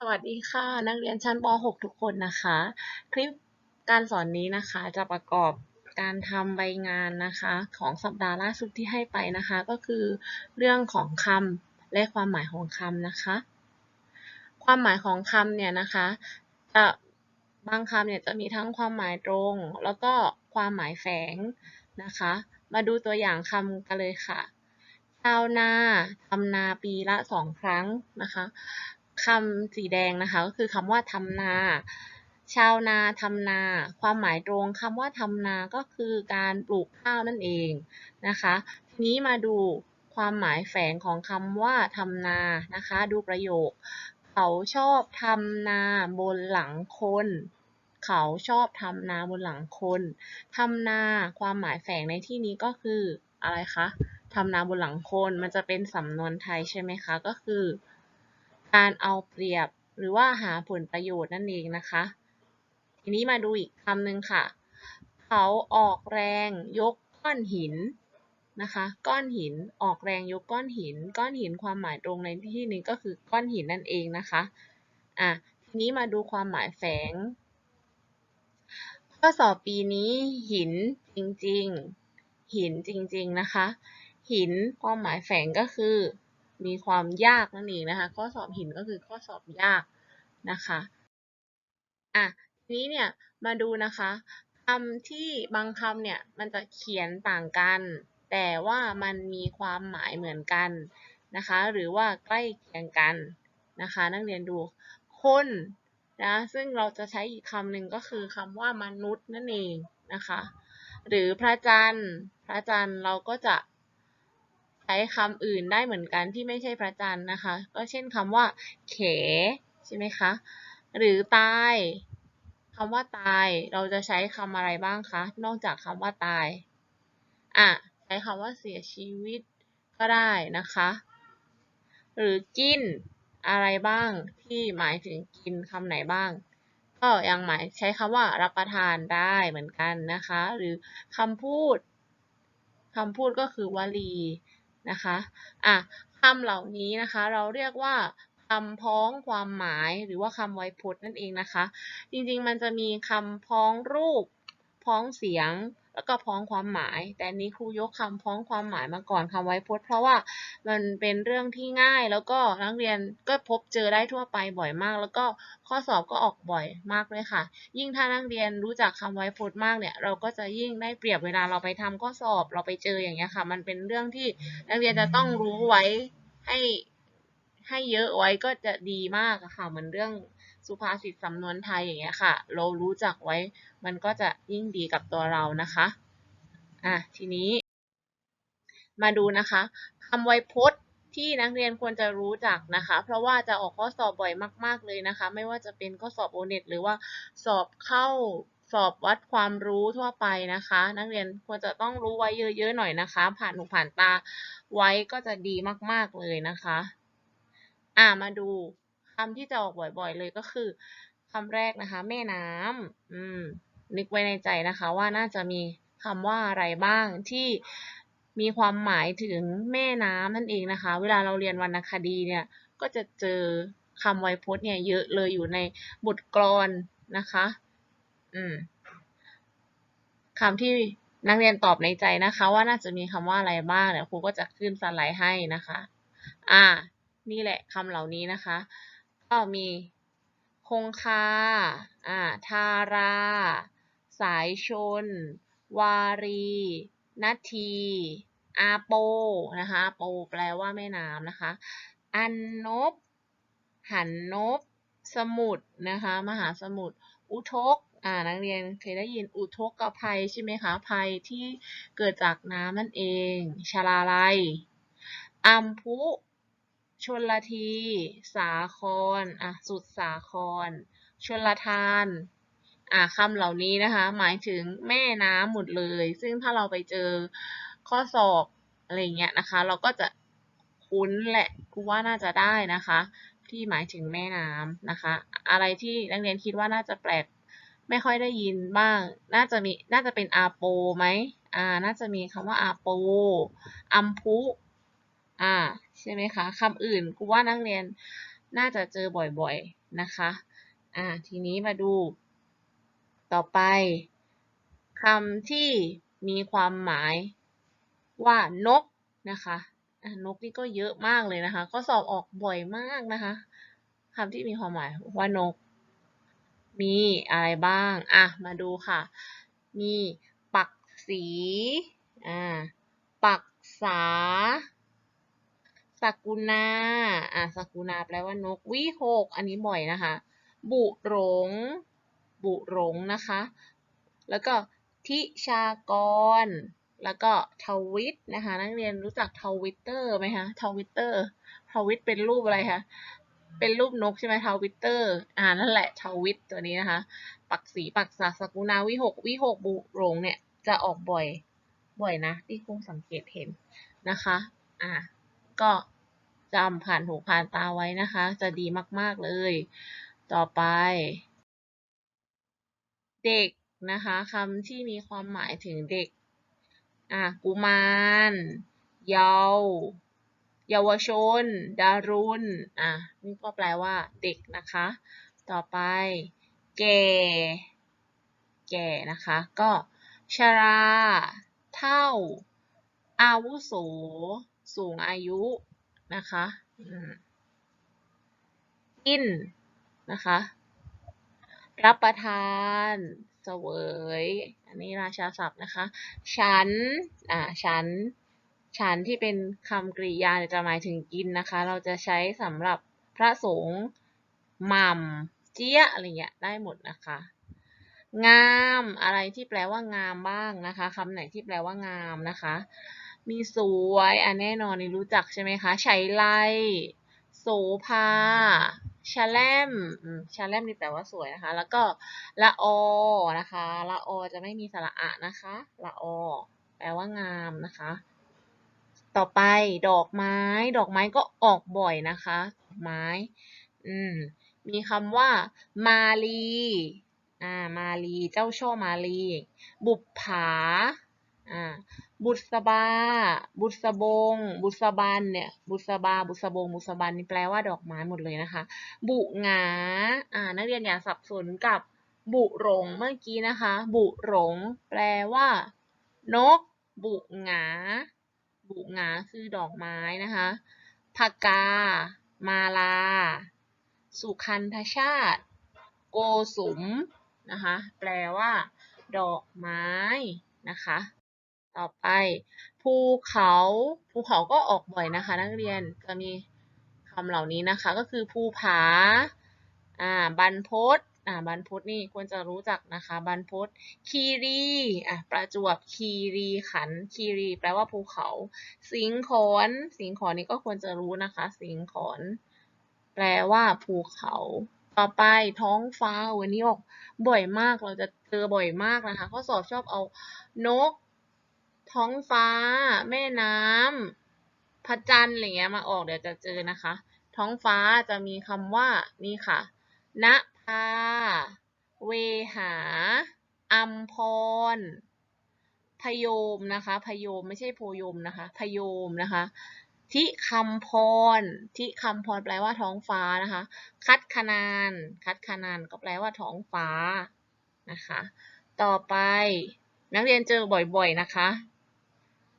สวัสดีค่ะ นักเรียนชั้นป .6 ทุกคนนะคะ คลิปการสอนนี้นะคะ จะประกอบการทำใบงานนะคะ ของสัปดาห์ล่าสุดที่ให้ไปนะคะ ก็คือเรื่องของคำและความหมายของคำนะคะ ความหมายของคำเนี่ยนะคะจะบางคำเนี่ยจะมีทั้งความหมายตรง แล้วก็ความหมายแฝงนะคะ มาดูตัวอย่างคำกันเลยค่ะชาวนาทำนาปีละสองครั้งนะคะ คำสีแดงนะคะก็คือคำว่าทำนา ชาวนาทำนา ความหมายตรงคำว่าทำนาก็คือการปลูกข้าวนั่นเองนะคะทีนี้มาดูความหมายแฝงของคำว่าทำนานะคะ ดูประโยค เขาชอบทำนาบนหลังคน เขาชอบทำนาบนหลังคนทำนาความหมายแฝงในที่นี้ก็คืออะไรคะทำนาบนหลังคนมันจะเป็นสำนวนไทยใช่ไหมคะก็คือ การเอาเปรียบหรือว่าหาผลประโยชน์นั่นเองนะคะ ทีนี้มาดูอีกคำหนึ่งค่ะ เขาออกแรงยกก้อนหินนะคะ ก้อนหินออกแรงยกก้อนหิน ก้อนหินความหมายตรงในที่นี้ก็คือก้อนหินนั่นเองนะคะอะทีนี้มาดูความหมายแฝง ข้อสอบปีนี้หินจริงๆ หินจริงๆนะคะ หินความหมายแฝงก็คือ มีความยากนั่นเองนะคะ ข้อสอบหินก็คือข้อสอบยากนะคะอะทีนี้เนี่ยมาดูนะคะคำที่บางคำเนี่ยมันจะเขียนต่างกัน แต่ว่ามันมีความหมายเหมือนกันนะคะ หรือว่าใกล้เคียงกันนะคะ นักเรียนดูคนนะซึ่งเราจะใช้อีกคำหนึ่งก็คือคำว่ามนุษย์นั่นเองนะคะ หรือพระจันทร์ พระจันทร์เราก็จะ ใช้คำอื่นได้เหมือนกันที่ไม่ใช่พระจันทร์นะคะ ก็เช่นคำว่า เขใช่ไหมคะ หรือตายคำว่าตายเราจะใช้คำอะไรบ้างคะ นอกจากคำว่าตาย อะ ใช้คำว่าเสียชีวิตก็ได้นะคะ หรือกินอะไรบ้างที่หมายถึงกินคำไหนบ้าง ก็ยังหมายใช้คำว่ารับประทานได้เหมือนกันนะคะ หรือคำพูดคำพูดก็คือวลี นะคะอะคำเหล่านี้นะคะ เราเรียกว่าคำพ้องความหมายหรือว่าคำไวยพจน์นั่นเองนะคะ จริงๆ มันจะมีคำพ้องรูป พ้องเสียง แล้วก็พ้องความหมาย แต่นี้ครูยกคำพ้องความหมายมาก่อนคำไวยพจน์ เพราะว่ามันเป็นเรื่องที่ง่ายแล้วก็นักเรียนก็พบเจอได้ทั่วไปบ่อยมาก แล้วก็ข้อสอบก็ออกบ่อยมากเลยค่ะ ยิ่งถ้านักเรียนรู้จักคำไวยพจน์มากเนี่ย เราก็จะยิ่งได้เปรียบเวลาเราไปทำข้อสอบเราไปเจออย่างเงี้ยค่ะ มันเป็นเรื่องที่นักเรียนจะต้องรู้ไว้ให้ให้เยอะไว้ก็จะดีมากค่ะเหมือนเรื่อง สุภาษิตสำนวนไทยอย่างเงี้ยค่ะ เรารู้จักไว้ มันก็จะยิ่งดีกับตัวเรานะคะ อะ ทีนี้ มาดูนะคะคำไวยพจน์ที่นักเรียนควรจะรู้จักนะคะ เพราะว่าจะออกข้อสอบบ่อยมาก ๆ เลยนะคะ ไม่ว่าจะเป็นข้อสอบโอเน็ตหรือว่าสอบเข้าสอบวัดความรู้ทั่วไปนะคะ นักเรียนควรจะต้องรู้ไว้เยอะ ๆ หน่อยนะคะ ผ่านหูผ่านตาไว้ก็จะดีมาก ๆ เลยนะคะ อ่ามาดู คำที่จะออกบ่อยๆเลยก็คือคำแรกนะคะ แม่น้ำอืมนึกไว้ในใจนะคะว่าน่าจะมีคำว่าอะไรบ้างที่มีความหมายถึงแม่น้ำนั่นเองนะคะ เวลาเราเรียนวรรณคดีเนี่ยก็จะเจอคำไวยพจน์เนี่ยเยอะเลยอยู่ในบทกลอนนะคะ อืมคำที่นักเรียนตอบในใจนะคะ ว่าน่าจะมีคำว่าอะไรบ้างเดี๋ยวครูก็จะขึ้นสไลด์ให้นะคะ อ่า นี่แหละคำเหล่านี้นะคะ ก็มีคงคา อ่า ทารา สายชน วารีนาที อาโป นะคะ โปแปลว่าแม่น้ำนะคะ อันนบ หันนบ สมุทรนะคะ มหาสมุทร อุทก อ่า นักเรียนเคยได้ยินอุทกกับภัยใช่ไหมคะ ภัยที่เกิดจากน้ำนั่นเอง ชลาลัยอัมพุ ชนละที สาครอะสุดสาคร ชนละทานอะคำเหล่านี้นะคะ หมายถึงแม่น้ำหมดเลย ซึ่งถ้าเราไปเจอข้อสอบอะไรเงี้ยนะคะ เราก็จะคุ้นแหละกูว่าน่าจะได้นะคะ ที่หมายถึงแม่น้ำนะคะ อะไรที่นักเรียนคิดว่าน่าจะแปลกไม่ค่อยได้ยินบ้าง น่าจะมี น่าจะเป็นอาโปไหม อ่า น่าจะมีคำว่าอาโป อัมพุ อ่าใช่ไหมคะคำอื่นกูว่านักเรียนน่าจะเจอบ่อยๆนะคะอ่าทีนี้มาดูต่อไปคำที่มีความหมายว่านกนะคะนกนี่ก็เยอะมากเลยนะคะ ก็สอบออกบ่อยมากนะคะคำที่มีความหมายว่านก มีอะไรบ้างอะมาดูค่ะ มีปักสีอ่าปักษา สักุณาอะสักุณาแปลว่านก วิหก อันนี้บ่อยนะคะ บุหลง บุหลงนะคะ แล้วก็ทิชากร แล้วก็ทวิตนะคะ นักเรียนรู้จักทวิตเตอร์ไหมคะ ทวิตเตอร์ ทวิตเป็นรูปอะไรคะ เป็นรูปนกใช่ไหมทวิตเตอร์ อ่า นั่นแหละ ทวิตตัวนี้นะคะ ปักสีปักษาสกุณาวิหก วิหกบุหลงเนี่ยจะออกบ่อย บ่อยนะ ที่คงสังเกตเห็นนะคะ อ่า ก็จำผ่านหูผ่านตาไว้นะคะ จะดีมาก ๆ เลย ต่อไป เด็กนะคะคำที่มีความหมายถึงเด็ก อะ กุมาร เยาว์เยาวชน ดารุณ อะ นี่ก็แปลว่า เด็กนะคะ ต่อไป แก่ แก่นะคะ ก็ ชรา เท่า อาวุโส สูงอายุนะคะกินนะคะ รับประทานเสวย อันนี้ราชาศัพท์นะคะ ฉัน อ่า ฉัน ฉันที่เป็นคำกริยาจะหมายถึงกินนะคะ เราจะใช้สำหรับพระสงฆ์หม่ำเจี๊ยอะไรเงี้ยได้หมดนะคะ งาม อะไรที่แปลว่างามบ้างนะคะคำไหนที่แปลว่างามนะคะ มีสวยอันแน่นอนนี่รู้จักใช่ไหมคะชัยไลโสภาชาแลมชาแลมนี่แปลว่าสวยนะคะ แล้วก็ละออนะคะ ละออจะไม่มีสระอะนะคะ ละออแปลว่างามนะคะ ต่อไปดอกไม้ ดอกไม้ก็ออกบ่อยนะคะดอกไม้ อืม มีคำว่า มาลี อ่า มาลี เจ้าช่อมาลี บุปผา บุษบา บุษบง บุษบันเนี่ย บุษบา บุษบง บุษบันนี่แปลว่าดอกไม้หมดเลยนะคะ บุงาอ่า นักเรียนอย่าสับสนกับบุหลงเมื่อกี้นะคะ บุหลงแปลว่า นก บุงา บุงาคือดอกไม้นะคะภกา มาลา สุคันธชาติ โกสุมนะคะ แปลว่า ดอกไม้นะคะ ต่อไปภูเขาภูเขาก็ออกบ่อยนะคะ นักเรียนจะมีคำเหล่านี้นะคะ ก็คือภูผาอ่าบรรพตอ่าบรรพตนี่ควรจะรู้จักนะคะบรรพตคีรีอะประจวบคีรีขันคีรี แปลว่าภูเขา สิงขอนสิงขอนนี่ก็ควรจะรู้นะคะ สิงขอนแปลว่าภูเขาต่อไปท้องฟ้าวันนี้ออกบ่อยมากเราจะเจอบ่อยมากนะคะ ข้อสอบชอบเอานก ท้องฟ้า แม่น้ำพระจันทร์อะไรเงี้ยมาออกเดี๋ยวจะเจอนะคะ ท้องฟ้าจะมีคำว่านี่ค่ะณภาเวหาอัมพรพยมนะคะ พยมไม่ใช่โพยมนะคะ พยมนะคะทิคำพรทิคำพรแปลว่าท้องฟ้านะคะ คัดคณาน คัดคณานก็แปลว่าท้องฟ้านะคะ ต่อไปนักเรียนเจอบ่อยๆนะคะ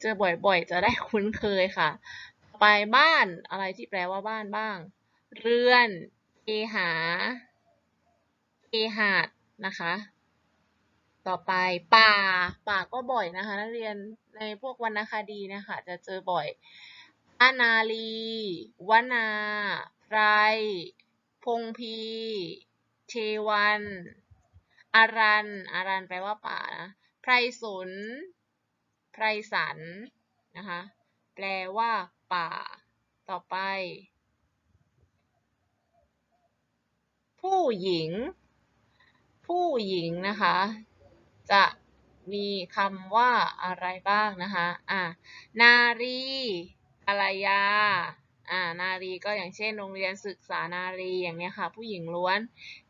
เจอบ่อยๆ จะได้คุ้นเคยค่ะ ไปบ้านอะไรที่แปลว่าบ้านบ้าง เรือนเอหาเอหาดนะคะ ต่อไปป่า ป่าก็บ่อยนะคะ นักเรียนในพวกวรรณคดีนะคะ จะเจอบ่อยอานาลีวนาไรพงพีเทวันอารันอารันแปลว่าป่านะไพรสน ไพรสันนะคะแปลว่า ป่า ต่อไป ผู้หญิง ผู้หญิงนะคะ จะมีคำว่าอะไรบ้างนะคะอ่านารีกัลยาอ่านารีก็อย่างเช่นโรงเรียนศึกษานารีอย่างเนี้ยค่ะ ผู้หญิงล้วน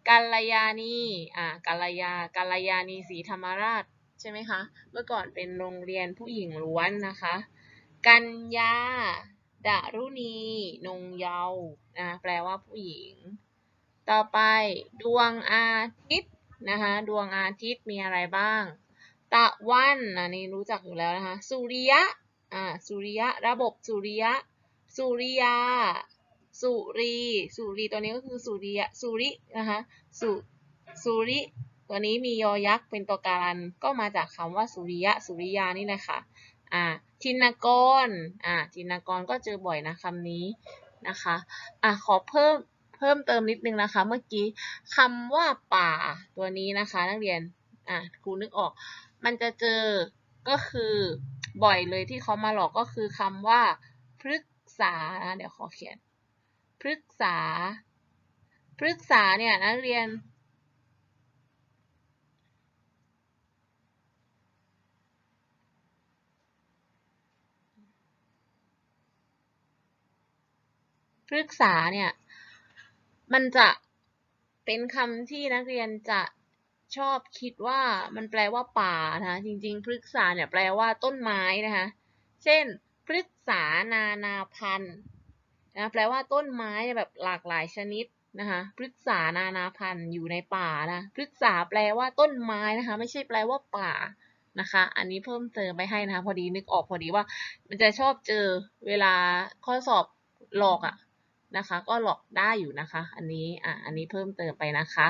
กัลยาณีอ่ากัลยากัลยาณีศรีธรรมราช ใช่ไหมคะ เมื่อก่อนเป็นโรงเรียนผู้หญิงล้วนนะคะ กัญญาดารุณี นงเยาว์นะแปลว่าผู้หญิง ต่อไปดวงอาทิตย์นะคะดวงอาทิตย์มีอะไรบ้าง ตะวันอันนี้รู้จักอยู่แล้วนะคะสุริยะอ่าสุริยะ ระบบสุริยะ สุริยา สุรี สุรีตัวนี้ก็คือสุริยะ สุรินะคะ สุ สุริ ตัวนี้มียอยักษ์เป็นตัวการันก็มาจากคำว่าสุริยะสุริยานี่นะคะอ่าทินกรอ่าทินกรก็เจอบ่อยนะคำนี้นะคะอะขอเพิ่มเพิ่มเติมนิดนึงนะคะ เมื่อกี้คำว่าป่าตัวนี้นะคะ นักเรียนอะครูนึกออก มันจะเจอก็คือบ่อยเลยที่เขามาหลอกก็คือคำว่าพฤกษาเดี๋ยวขอเขียนพฤกษาพฤกษาเนี่ยนักเรียน พฤกษาเนี่ย มันจะเป็นคำที่นักเรียนจะชอบคิดว่ามันแปลว่าป่านะคะจริง ๆ พฤกษาเนี่ยแปลว่าต้นไม้นะคะเช่น พฤกษานานาพันธุ์นะแปลว่าต้นไม้แบบหลากหลายชนิดนะคะพฤกษานานาพันธุ์อยู่ในป่านะพฤกษาแปลว่าต้นไม้นะคะ ไม่ใช่แปลว่าป่านะคะ อันนี้เพิ่มเติมไปให้นะคะ พอดีนึกออกพอดีว่า มันจะชอบเจอเวลาข้อสอบหลอกอะ นะคะ ก็หลอกได้อยู่นะคะ อันนี้อะอันนี้เพิ่มเติมไปนะคะ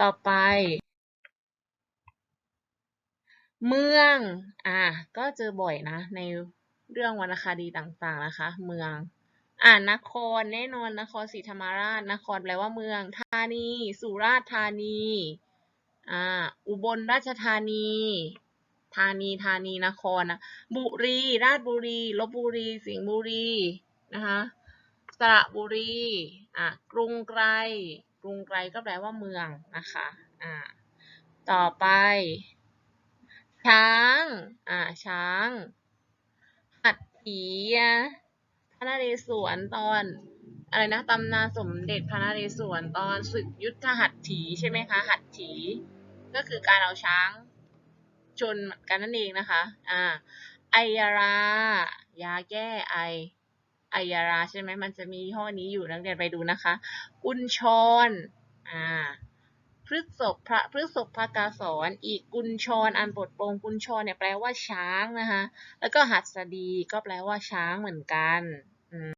ต่อไป เมืองอะก็เจอบ่อยนะ ในเรื่องวรรณคดีต่างๆนะคะ เมืองอ่านครแน่นอนนครศรีธรรมราช นครแปลว่าเมืองธานี สุราษฎร์ธานีอ่าอุบลราชธานี ธานีธานีนครนะบุรี ราชบุรีลบบุรี สิงห์บุรีนะคะ สระบุรีอะกรุงไกรกรุงไกรก็แปลว่าเมืองนะคะอ่าต่อไป ช้างอ่าช้าง หัดถีพระนเรศวรตอนอะไรนะตำนานสมเด็จพระนเรศวรตอนศึกยุทธหัตถีใช่ไหมคะ หัตถี ก็คือการเอาช้างชนกันนั่นเองนะคะ อ่าไอยารา ยาแก้ไอ ไอยาราใช่ไหมมันจะมีห้อนี้อยู่นักเรียนไปดูนะคะ กุญชรอ่าพฤกษบพระพฤกษบพระกาสอนอีกกุญชรอันปลดโปรงกุญชรเนี่ยแปลว่าช้างนะคะแล้วก็หัสดีก็แปลว่าช้างเหมือนกัน